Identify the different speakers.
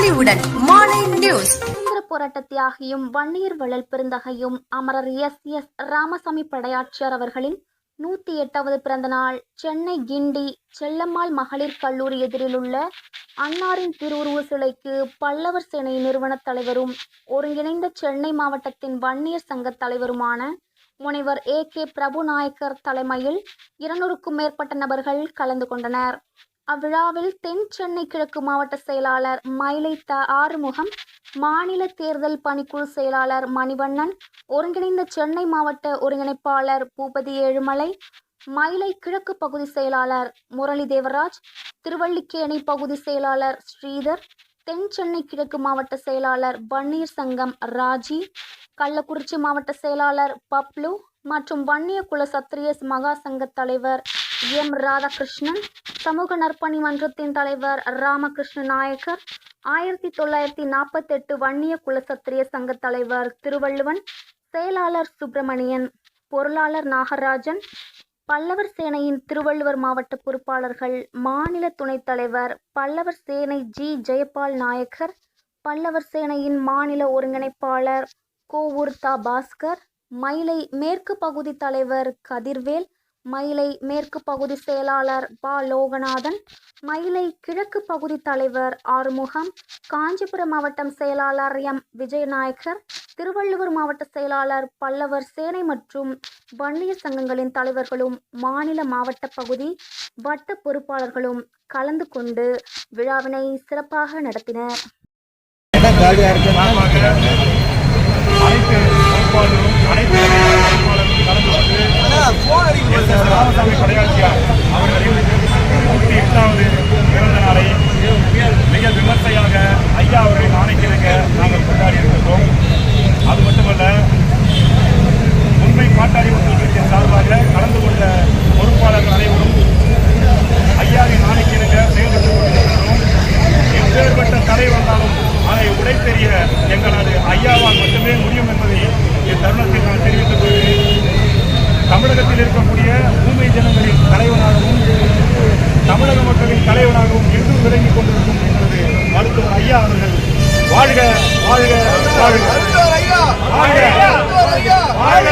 Speaker 1: பொலிவுடன் morning news.
Speaker 2: போராட்ட தியாகியும் வன்னியர் வள்ளல் பெருந்தகையும் அமரர் எஸ். எஸ். ராமசாமி படையாட்சியார் அவர்களின் நூற்றி எட்டாவது பிறந்த நாள் சென்னை கிண்டி செல்லம்மாள் மகளிர் கல்லூரி எதிரிலுள்ள அன்னாரின் திருவுருவ சிலைக்கு பல்லவர் சேனை நிறுவனத் தலைவரும் ஒருங்கிணைந்த சென்னை மாவட்டத்தின் வன்னியர் சங்க தலைவருமான முனைவர் ஏ. கே. பிரபுநாயக்கர் தலைமையில் இருநூறுக்கும் மேற்பட்ட நபர்கள் கலந்து கொண்டனர். அவ்விழாவில் தென் சென்னை கிழக்கு மாவட்ட செயலாளர் மயிலை த ஆறுமுகம் மாநில தேர்தல் பணிக்குழு செயலாளர் மணிவண்ணன் ஒருங்கிணைந்த சென்னை மாவட்ட ஒருங்கிணைப்பாளர் பூபதி ஏழுமலை மயிலை கிழக்கு பகுதி செயலாளர் முரளி தேவராஜ் திருவள்ளிக்கேணி பகுதி செயலாளர் ஸ்ரீதர் தென் சென்னை கிழக்கு மாவட்ட செயலாளர் வன்னியர் சங்கம் ராஜி கள்ளக்குறிச்சி மாவட்ட செயலாளர் பப்லு மற்றும் வன்னிய குல சத்திரியஸ் மகா சங்க தலைவர் எம். ராதாகிருஷ்ணன் சமூக நற்பணி மன்றத்தின் தலைவர் ராமகிருஷ்ண நாயக்கர் ஆயிரத்தி தொள்ளாயிரத்தி நாற்பத்தெட்டு வன்னிய குலசத்திரிய சங்க தலைவர் திருவள்ளுவன் செயலாளர் சுப்பிரமணியன் பொருளாளர் நாகராஜன் பல்லவர் சேனையின் திருவள்ளுவர் மாவட்ட பொறுப்பாளர்கள் மாநில துணைத் தலைவர் பல்லவர் சேனை ஜி. ஜெயபால் நாயக்கர் பல்லவர் சேனையின் மாநில ஒருங்கிணைப்பாளர் கோவூர் தா பாஸ்கர் மயிலை மேற்கு பகுதி தலைவர் கதிர்வேல் மயிலை மேற்கு பகுதி செயலாளர் பா. லோகநாதன் மயிலை கிழக்கு பகுதி தலைவர் ஆறுமுகம் காஞ்சிபுரம் மாவட்டம் செயலாளர் எம். விஜயநாயகர் திருவள்ளுவர் மாவட்ட செயலாளர் பல்லவர் சேனை மற்றும் வன்னியர் சங்கங்களின் தலைவர்களும் மாநில மாவட்ட பகுதி வட்ட பொறுப்பாளர்களும் கலந்து கொண்டு விழாவினை சிறப்பாக நடத்தினர்
Speaker 3: இடம் காலியாக இருக்கு
Speaker 4: அனைத்து பொறுப்பாளர்களும் அனைத்து பொறுப்பாளர்களும் கலந்து கொண்டு எஸ் எஸ் ராமசாமி படையாட்சியார் அவர்களின் நூற்றி எட்டாவது பிறந்த நாளை மிக விமர்சையாக ஐயா அவர்களின் ஆணைக்கிழங்க நாங்கள் கொண்டாடி இருக்கிறோம் அது மட்டுமல்ல உண்மை பாட்டாளி மக்கள் கட்சியின் சார்பாக கலந்து கொண்ட பொறுப்பாளர்கள் அனைவரும் ஐயாவின் ஆணைக்கிழங்க செயல்பட்டுக் கொண்டிருக்கிறோம் எப்பேற்பட்ட தடை வந்தாலும் அதை உடை தெரிய எங்களது ஐயாவால் மட்டுமே முடியும் என்பதை இத்தருணத்தில் நான் தமிழகத்தில் இருக்கக்கூடிய ஊமை ஜனங்களின் தலைவனாகவும் தமிழக மக்களின் தலைவனாகவும் இன்றும் விளங்கிக் கொண்டிருக்கும் எங்களது மருத்துவர் ஐயா அவர்கள் வாழ்க வாழ்க வாழ்க வாழ்க! வாழ்க!